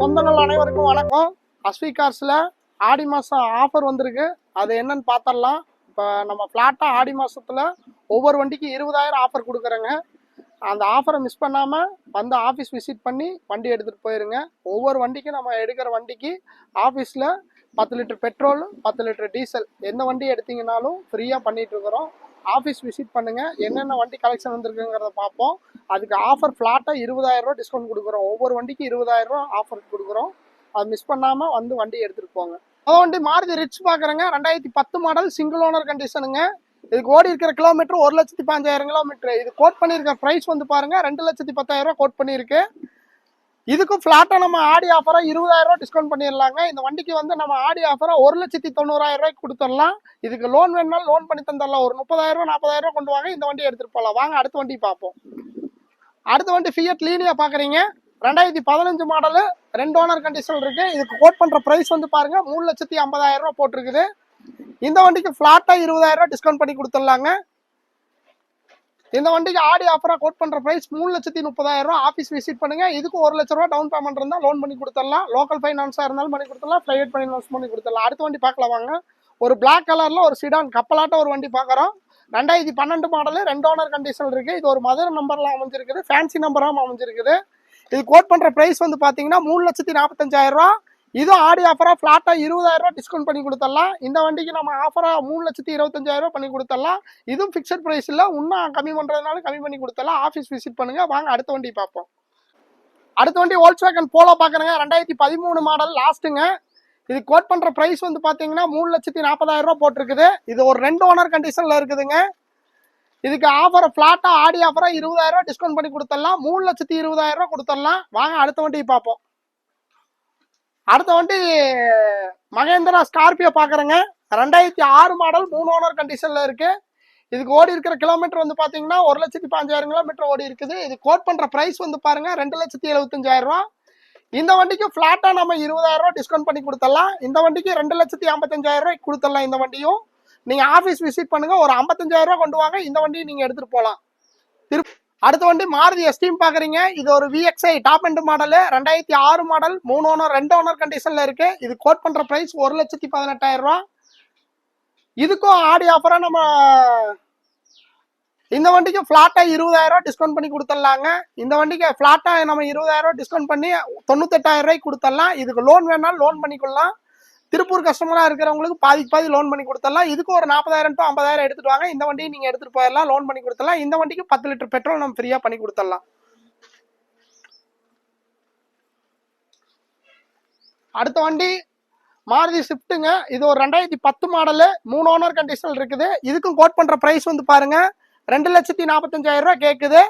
சொந்தங்கள் அனைவருக்கும் வணக்கம். அஸ்வி கார்ஸில் ஆடி மாதம் ஆஃபர் வந்திருக்கு. அது என்னன்னு பார்த்தரலாம் இப்போ நம்ம ஃப்ளாட்டாக ஆடி மாதத்தில் ஒவ்வொரு வண்டிக்கு இருபதாயிரம் ஆஃபர் கொடுக்குறேங்க. அந்த ஆஃபரை மிஸ் பண்ணாமல் வந்து ஆஃபீஸ் விசிட் பண்ணி வண்டி எடுத்துகிட்டு போயிருங்க. ஒவ்வொரு வண்டிக்கும் நம்ம எடுக்கிற வண்டிக்கு ஆஃபீஸில் பத்து லிட்டர் பெட்ரோல் பத்து லிட்டர் டீசல் எந்த வண்டி எடுத்தீங்கனாலும் ஃப்ரீயாக பண்ணிட்டு இருக்கிறோம். ஆஃபீஸ் விசிட் பண்ணுங்க. என்னென்ன வண்டி கலெக்ஷன் வந்திருக்குங்கிறத பார்ப்போம். அதுக்கு ஆஃபர் ஃப்ளாட்டாக இருபதாயிரம் ரூபா டிஸ்கவுண்ட் கொடுக்குறோம். ஒவ்வொரு வண்டிக்கு இருபதாயிரம் ரூபா ஆஃபர் கொடுக்குறோம். அது மிஸ் பண்ணாமல் வந்து வண்டி எடுத்துகிட்டு போங்க. அதான் வண்டி மாருதி ரிச் பார்க்குறேங்க. ரெண்டாயிரத்தி பத்து மாடல் சிங்கிள் ஓனர் கண்டிஷனுங்க இதுக்கு ஓடி இருக்கிற கிலோமீட்டர் ஒரு லட்சத்தி பாஞ்சாயிரம் கிலோமீட்டர் இது கோட் பண்ணியிருக்க ப்ரைஸ் வந்து பாருங்க. ரெண்டு லட்சத்தி பத்தாயிரம் ரூபா கோட் பண்ணியிருக்கு. இதுக்கும் ஃப்ளாட்டாக நம்ம ஆடி ஆஃபராக இருபதாயிரம் ரூபா டிஸ்கவுண்ட் பண்ணிடலாங்க. இந்த வண்டிக்கு வந்து நம்ம ஆடி ஆஃபராக ஒரு லட்சத்தி தொண்ணூறாயிரம் ரூபாய்க்கு கொடுத்துடலாம். இதுக்கு லோன் வேணுனாலும் லோன் பண்ணி தந்துடலாம். ஒரு முப்பதாயிரம் ரூபா நாற்பதாயிரம் ரூபா கொண்டு வாங்க. இந்த வண்டி எடுத்துகிட்டு போகலாம் வாங்க அடுத்த வண்டி பார்ப்போம். அடுத்த வண்டி ஃபியட் லீனியா பார்க்குறீங்க. ரெண்டாயிரத்தி பதினஞ்சு மாடலு ரெண்டு ஓனர் கண்டிஷன் இருக்கு. இதுக்கு கோட் பண்ணுற ப்ரைஸ் வந்து பாருங்க. மூணு லட்சத்தி ஐம்பதாயிரம் ரூபா போட்டிருக்குது. இந்த வண்டிக்கு ஃப்ளாட்டாக இருபதாயிரம் ரூபா டிஸ்கவுண்ட் பண்ணி கொடுத்துடலாங்க. இந்த வண்டிக்கு ஆடி ஆஃபரா கோட் பண்ற பிரைஸ் மூணு லட்சத்தி முப்பதாயிரம் ஆஃபீஸ் விசிட் பண்ணுங்க. இதுக்கு ஒரு லட்ச ரூபா டவுன் பேமெண்ட் இருந்தால் லோன் பண்ணி கொடுத்துடலாம். லோக்கல் ஃபைனான்ஸா இருந்தாலும் பண்ணி கொடுத்துடலாம். பிரைவேட் ஃபைனான்ஸ் பண்ணி கொடுத்துடலாம். அடுத்த வண்டி பார்க்கலாம் வாங்க. ஒரு பிளாக் கலர்ல ஒரு சிடான் கப்பலாட்ட ஒரு வண்டி பார்க்குறோம். ரெண்டாயிரத்தி பன்னெண்டு மாடலு ரெண்டு ஓனர் கண்டிஷன் இருக்கு. இது ஒரு மதுரை நம்பர்லாம் அமைஞ்சிருக்குது. ஃபேன்சி நம்பராகவும் அமைஞ்சிருக்குது. இது கோட் பண்ற பிரைஸ் வந்து பாத்தீங்கன்னா மூணு லட்சத்தி நாற்பத்தஞ்சாயிரம் ரூபா. இதுவும் ஆடி ஆஃபராக ஃப்ளாட்டாக இருபதாயிரம் ரூபா டிஸ்கவுண்ட் பண்ணி கொடுத்துடலாம் இந்த வண்டிக்கு நம்ம ஆஃபராக மூணு லட்சத்தி இருபத்தஞ்சாயிரம் ரூபா பண்ணி கொடுத்துடலாம் இதுவும் ஃபிக்ஸட் ப்ரைஸில் இன்னும் கம்மி பண்ணுறதுனால கம்மி பண்ணி கொடுத்துடலாம் ஆஃபீஸ் விசிட் பண்ணுங்கள் வாங்க அடுத்த வண்டி பார்ப்போம். அடுத்த வண்டி ஓல்ஸ் வேகன் போலோ பார்க்குறேங்க ரெண்டாயிரத்தி பதிமூணு மாடல் லாஸ்ட்டுங்க இது கோட் பண்ணுற ப்ரைஸ் வந்து பார்த்தீங்கன்னா மூணு லட்சத்தி நாற்பதாயிரம் ரூபா போட்டிருக்குது. இது ஒரு ரெண்டு ஓனர் கண்டிஷனில் இருக்குதுங்க. இதுக்கு ஆஃபர் ஃப்ளாட்டாக ஆடி ஆஃபராக இருபதாயிரம் ரூபா டிஸ்கவுண்ட் பண்ணி கொடுத்துடலாம் மூணு லட்சத்தி இருபதாயிரம் ரூபா கொடுத்துடலாம் வாங்க அடுத்த வண்டி பார்ப்போம். அடுத்த வண்டி மகேந்திரா ஸ்கார்பியோ பார்க்குறேங்க. ரெண்டாயிரத்தி ஆறு மாடல் மூணு ஓனர் கண்டிஷனில் இருக்குது இதுக்கு ஓடி இருக்கிற கிலோமீட்டர் வந்து பார்த்தீங்கன்னா ஒரு லட்சத்தி பாஞ்சாயிரம் கிலோமீட்டர் ஓடி இருக்குது. இது கோட் பண்ணுற ப்ரைஸ் வந்து பாருங்க ரெண்டு லட்சத்தி எழுபத்தஞ்சாயிரம் ரூபா. இந்த வண்டிக்கு ஃப்ளாட்டாக நம்ம இருபதாயிரம் ரூபா டிஸ்கவுண்ட் பண்ணி கொடுத்துடலாம். இந்த வண்டிக்கு ரெண்டு லட்சத்தி ஐம்பத்தஞ்சாயிரம் ரூபாய்க்கு கொடுத்துடலாம் இந்த வண்டியும். நீங்கள் ஆஃபீஸ் விசிட் பண்ணுங்கள் ஒரு ஐம்பத்தஞ்சாயிரம் ரூபா கொண்டு வாங்க இந்த வண்டியை நீங்கள் எடுத்துகிட்டு போகலாம். திருப்பி அடுத்த வண்டி மாருதி எஸ்டீம் பார்க்குறீங்க இது ஒரு விஎக்ஸ்ஐ டாப் எண்ட் மாடலு ரெண்டாயிரத்தி ஆறு மாடல் மூணு ஓனர் ரெண்டு ஓனர் கண்டிஷனில் இருக்கு. இது கோட் பண்ணுற ப்ரைஸ் ஒரு லட்சத்தி பதினெட்டாயிரம் ரூபா. இதுக்கும் ஆடி ஆஃபராக நம்ம இந்த வண்டிக்கு ஃப்ளாட்டாக இருபதாயிரம் ரூபா டிஸ்கவுண்ட் பண்ணி கொடுத்துடலாங்க. இந்த வண்டிக்கு ஃப்ளாட்டாக நம்ம இருபதாயிரம் ரூபா டிஸ்கவுண்ட் பண்ணி தொண்ணூத்தெட்டாயிரம் ரூபாய்க்கு கொடுத்துடலாம். இதுக்கு லோன் வேணாலும் லோன் பண்ணிக்கொள்ளலாம். திருப்பூர் கஸ்டமராக இருக்கிறவங்களுக்கு பாதிக்கு பாதி லோன் பண்ணி கொடுத்துடலாம் இதுக்கு ஒரு நாற்பதாயிரம் டு ஐம்பதாயிரம் எடுத்துட்டு வாங்க. இந்த வண்டியை நீங்கள் எடுத்துகிட்டு போயிடலாம் லோன் பண்ணி கொடுத்துடலாம் இந்த வண்டிக்கு பத்து லிட்டர் பெட்ரோல் நம்ம ஃப்ரீயாக பண்ணி கொடுத்துடலாம் அடுத்த வண்டி மாருதி ஸ்விஃப்ட்டுங்க இது ஒரு ரெண்டாயிரத்தி பத்து மாடலு மூணு ஓனர் கண்டிஷனல் இருக்குது. இதுக்கும் கோட் பண்ணுற ப்ரைஸ் வந்து பாருங்கள் ரெண்டு லட்சத்தி நாற்பத்தஞ்சாயிரம் ரூபா கேட்குது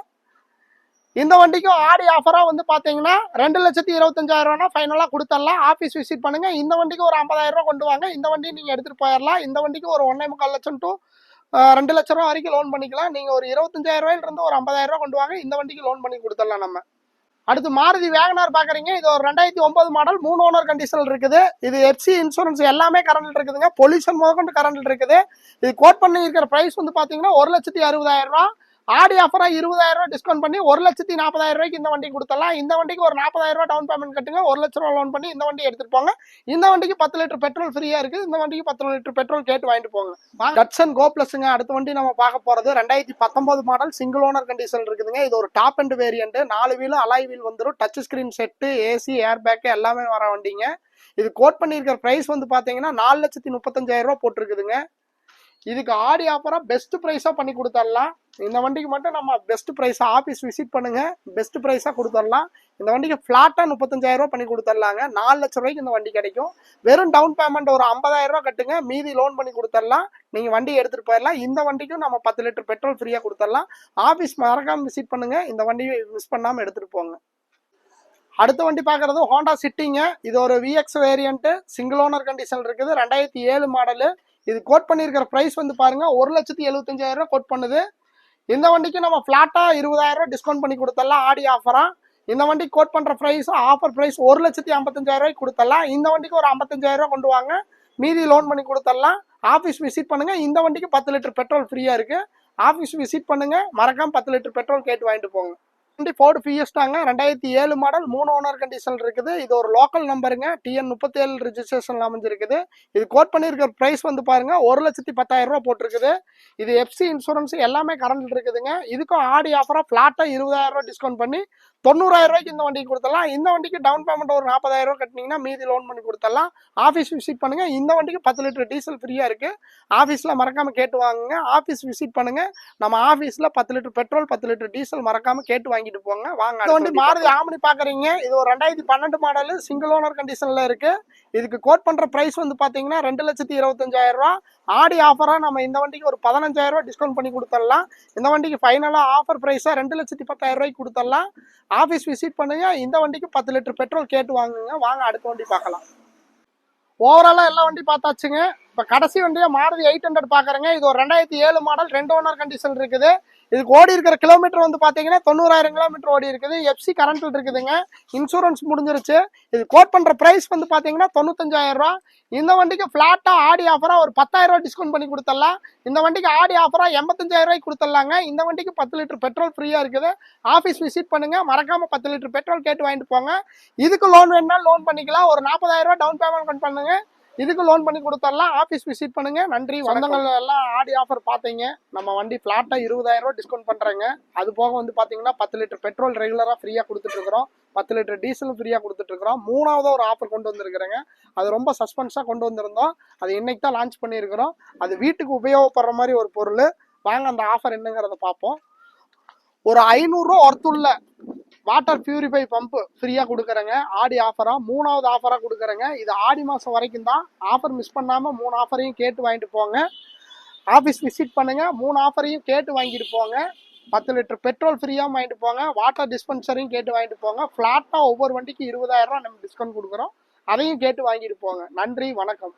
இந்த வண்டிக்கும் ஆடி ஆஃபராக வந்து பார்த்தீங்கன்னா ரெண்டு லட்சத்தி இருபத்தஞ்சாயிரம் ரூபா ஃபைனலாக கொடுத்துடலாம் ஆஃபீஸ் விசிட் பண்ணுங்கள் இந்த வண்டிக்கு ஒரு ஐம்பதாயிரம் ரூபா கொண்டு வாங்க. இந்த வண்டி நீங்கள் எடுத்துகிட்டு போயிடலாம் இந்த வண்டிக்கு ஒரு ஒன்றே முக்கால் லட்சம் டு ரெண்டு லட்ச ரூபா வரைக்கும் லோன் பண்ணிக்கலாம். நீங்கள் ஒரு இருபத்தஞ்சாயிரம் ஒரு ஐம்பதாயிரம் ரூபா கொண்டு வாங்க. இந்த வண்டிக்கு லோன் பண்ணி கொடுத்துடலாம் நம்ம. அடுத்து மாருதி வேகனார் பார்க்குறீங்க இது ஒரு ரெண்டாயிரத்தி ஒன்பது மாடல் மூணு ஓனர் கண்டிஷனில் இருக்குது. இது எஃப்சி இன்சூரன்ஸ் எல்லாமே கரண்டில் இருக்குதுங்க. பொல்யூஷன் முதற்கொண்டு கரண்டில் இருக்குது. இது கோட் பண்ணி இருக்கிற ப்ரைஸ் வந்து பார்த்தீங்கன்னா ஒரு லட்சத்தி அறுபதாயிரம் ரூபா ஆடி ஆஃபராக இருபதாயிரம் ரூபா டிஸ்கவுண்ட் பண்ணி ஒரு லட்சத்தி நாற்பதாயிரம் ரூபாய்க்கு இந்த வண்டி கொடுத்துடலாம். இந்த வண்டிக்கு ஒரு நாற்பதாயிரம் ரூபா டவுன் பேமெண்ட் கட்டுங்க. ஒரு லட்ச ரூபா லோன் பண்ணி இந்த வண்டி எடுத்துட்டு போங்க. இந்த வண்டிக்கு பத்து லிட்டர் பெட்ரோல் ஃப்ரீயாக இருக்குது. இந்த வண்டிக்கு பத்து லிட்டர் பெட்ரோல் கேட்டு வாங்கிட்டு போங்க. கட்சன் கோ பிளஸ்ங்க அடுத்த வண்டி நம்ம பார்க்க போகிறது ரெண்டாயிரத்தி பத்தொன்பது மாடல் சிங்கிள் ஓனர் கண்டிஷன் இருக்குதுங்க. இது ஒரு டாப் அண்ட் வேரியன்ட் நாலு வீல் அலாய் வீல் வந்துடும் touch screen set AC air bag எல்லாமே வர வண்டிங்க. இது கோட் பண்ணியிருக்கிற ப்ரைஸ் வந்து பார்த்தீங்கன்னா நாலு லட்சத்தி முப்பத்தஞ்சாயிரம் ரூபா போட்டிருக்குதுங்க. இதுக்கு ஆடி ஆஃபராக பெஸ்ட் ப்ரைஸாக பண்ணி கொடுத்துடலாம் இந்த வண்டிக்கு மட்டும் நம்ம பெஸ்ட் ப்ரைஸாக ஆஃபீஸ் விசிட் பண்ணுங்கள் பெஸ்ட் ப்ரைஸாக கொடுத்துடலாம் இந்த வண்டிக்கு ஃப்ளாட்டாக முப்பத்தஞ்சாயிரம் ரூபா பண்ணி கொடுத்துடலாங்க நாலு லட்ச ரூபாய்க்கு இந்த வண்டி கிடைக்கும். வெறும் டவுன் பேமெண்ட் ஒரு ஐம்பதாயிரம் ரூபா கட்டுங்க. மீதி லோன் பண்ணி கொடுத்துடலாம் நீங்கள் வண்டி எடுத்துகிட்டு போயிடலாம் இந்த வண்டிக்கும் நம்ம பத்து லிட்டர் பெட்ரோல் ஃப்ரீயாக கொடுத்துடலாம் ஆஃபீஸ் மறக்காமல் விசிட் பண்ணுங்கள் இந்த வண்டியை மிஸ் பண்ணாமல் எடுத்துகிட்டு போங்க. அடுத்த வண்டி பார்க்குறது ஹோண்டா சிட்டிங்க இது ஒரு VX variant single owner condition இருக்குது. ரெண்டாயிரத்தி ஏழு மாடலு இது கோட் பண்ணியிருக்கிற ப்ரைஸ் வந்து பாருங்க ஒரு லட்சத்தி எழுபத்தஞ்சாயிரம் ரூபா கோட் பண்ணுது. இந்த வண்டிக்கு நம்ம ஃப்ளாட்டாக இருபதாயிரம் ரூபா டிஸ்கவுண்ட் பண்ணி கொடுத்தலாம் ஆடி ஆஃபரா இந்த வண்டி கோட் பண்ணுற ப்ரைஸ் ஆஃபர் ப்ரைஸ் ஒரு லட்சத்தி ஐம்பத்தஞ்சாயிரம் ரூபாய்க்கு கொடுத்தலாம் இந்த வண்டிக்கு ஒரு ஐம்பத்தஞ்சாயிரம் ரூபா கொண்டு வாங்க. மீதி லோன் பண்ணி கொடுத்துடலாம் ஆஃபீஸ் விசிட் பண்ணுங்க. இந்த வண்டிக்கு பத்து லிட்டர் பெட்ரோல் ஃப்ரீயாக இருக்கு. ஆஃபீஸ் விசிட் பண்ணுங்க. மறக்காம பத்து லிட்டர் பெட்ரோல் கேட்டு வாங்கிட்டு போங்க. வண்டி ஃபோர்டு ஃபியஸ்டாங்க ரெண்டாயிரத்தி ஏழு மாடல் மூணு ஓனர் கண்டிஷன் இருக்குது. இது ஒரு லோக்கல் நம்பருங்க டிஎன் முப்பத்தேழு ரிஜிஸ்ட்ரேஷன் அமைஞ்சிருக்குது. இது கோட் பண்ணியிருக்கிற ப்ரைஸ் வந்து பாருங்க. ஒரு லட்சத்தி பத்தாயிரம் ரூபா போட்டிருக்குது. இது எஃப்சி இன்சூரன்ஸ் எல்லாமே கரண்ட் இருக்குதுங்க. இதுக்கும் ஆடி ஆஃபராக ஃப்ளாட்டாக இருபதாயிரம் ரூபா டிஸ்கவுண்ட் பண்ணி தொண்ணூறாயிரம் ரூபாய்க்கு இந்த வண்டிக்கு கொடுத்துடலாம். இந்த வண்டிக்கு டவுன் பேமெண்ட் ஒரு நாற்பதாயிரம் ரூபா கட்டினீங்கன்னா மீதி லோன் பண்ணி கொடுத்துடலாம். ஆஃபீஸ் விசிட் பண்ணுங்க. இந்த வண்டிக்கு பத்து லிட்டர் டீசல் ஃப்ரீயாக இருக்கு. ஆஃபீஸில் மறக்காம கேட்டு வாங்குங்க. ஆஃபீஸ் விசிட் பண்ணுங்க. நம்ம ஆஃபீஸில் பத்து லிட்டர் பெட்ரோல் பத்து லிட்டர் டீசல் மறக்காம கேட்டு வாங்கிட்டு போங்க. வாங்க இந்த வண்டி மாருதி ஆமணி பாக்குறீங்க. இது ஒரு ரெண்டாயிரத்தி பன்னெண்டு மாடல் சிங்கிள் ஓனர் கண்டிஷன்ல இருக்கு. இதுக்கு கோட் பண்ற பிரைஸ் வந்து பாத்தீங்கன்னா ரெண்டு லட்சத்தி இருபத்தஞ்சாயிரம் ரூபா. ஆடி ஆஃபரா நம்ம இந்த வண்டிக்கு ஒரு பதினஞ்சாயிரம் ரூபா டிஸ்கவுண்ட் பண்ணி கொடுத்துடலாம். இந்த வண்டிக்கு ஃபைனலா ஆஃபர் பிரைஸா ரெண்டு லட்சத்தி பத்தாயிரம் ரூபாய்க்கு கொடுத்துடலாம். ஆஃபீஸ் விசிட் பண்ணுங்க. இந்த வண்டிக்கு பத்து லிட்டர் பெட்ரோல் கேட்டு வாங்குங்க. வாங்க அடுத்த வண்டி பார்க்கலாம். ஓவராலா எல்லா வண்டி பார்த்தாச்சுங்க. இப்போ கடைசி வண்டியா மாருதி எயிட் ஹண்ட்ரட் பார்க்குறேங்க இது ஒரு ரெண்டாயிரத்தி ஏழு மாடல் ரெண்டு ஓனர் கண்டிஷன் இருக்குது. இதுக்கு ஓடி இருக்கிற கிலோமீட்டர் வந்து பார்த்தீங்கன்னா தொண்ணூறாயிரம் கிலோமீட்டர் ஓடி இருக்குது. எஃப்சி கரண்ட்டில் இருக்குதுங்க. இன்சூரன்ஸ் முடிஞ்சிருச்சு. இது கோட் பண்ணுற ப்ரைஸ் வந்து பார்த்தீங்கன்னா தொண்ணூத்தஞ்சாயிரம் ரூபா. இந்த வண்டிக்கு ஃப்ளாட்டாக ஆடி ஆஃபராக ஒரு பத்தாயிரம் ரூபா டிஸ்கவுண்ட் பண்ணி கொடுத்துடலாம். இந்த வண்டிக்கு ஆடி ஆஃபராக எண்பத்தஞ்சாயிரம் ரூபாய்க்கு கொடுத்துடலாங்க. இந்த வண்டிக்கு பத்து லிட்டர் பெட்ரோல் ஃப்ரீயாக இருக்குது. ஆஃபீஸ் விசிட் பண்ணுங்க. மறக்காமல் பத்து லிட்டர் பெட்ரோல் கேட்டு வாங்கிட்டு போங்க. இதுக்கு லோன் வேணுன்னா லோன் பண்ணிக்கலாம். ஒரு நாற்பதாயிரம் ரூபா டவுன் பேமெண்ட் பண்ணுங்க. இதுக்கு லோன் பண்ணி கொடுத்துடலாம் ஆஃபீஸ் விசிட் பண்ணுங்க. நன்றி. சொந்தங்கள் எல்லாம் ஆடி ஆஃபர் பார்த்தீங்க நம்ம வண்டி ஃபிளாட்டா இருபதாயிரம் ரூபாய் டிஸ்கவுண்ட் பண்றாங்க. அது போக வந்து பாத்தீங்கன்னா பத்து லிட்டர் பெட்ரோல் ரெகுலரா ஃப்ரீயா கொடுத்துட்டு இருக்கிறோம். பத்து லிட்டர் டீசலும் ஃப்ரீயா கொடுத்துட்டு இருக்கிறோம். மூணாவதா ஒரு ஆஃபர் கொண்டு வந்திருக்கிறேங்க. அது ரொம்ப சஸ்பென்ஸா கொண்டு வந்திருந்தோம். அது இன்னைக்கு தான் லான்ச் பண்ணியிருக்கிறோம். அது வீட்டுக்கு உபயோகப்படுற மாதிரி ஒரு பொருள். வாங்க அந்த ஆஃபர் என்னங்கிறத பார்ப்போம். ஒரு ஐநூறுரூவா ஒர்த்துள்ள வாட்டர் பியூரிஃபை பம்ப் ஃப்ரீயாக கொடுக்குறேங்க. ஆடி ஆஃபராக மூணாவது ஆஃபராக கொடுக்குறேங்க. இது ஆடி மாதம் வரைக்கும் தான். ஆஃபர் மிஸ் பண்ணாமல் மூணு ஆஃபரையும் கேட்டு வாங்கிட்டு போங்க. ஆஃபீஸ் விசிட் பண்ணுங்க. மூணு ஆஃபரையும் கேட்டு வாங்கிட்டு போங்க. பத்து லிட்டர் பெட்ரோல் ஃப்ரீயாக வாங்கிட்டு போங்க. வாட்டர் டிஸ்பென்சரையும் கேட்டு வாங்கிட்டு போங்க. ஃப்ளாட்டாக ஒவ்வொரு வண்டிக்கு இருபதாயிரம் ரூபா நம்ம டிஸ்கவுண்ட் கொடுக்குறோம். அதையும் கேட்டு வாங்கிட்டு போங்க. நன்றி வணக்கம்.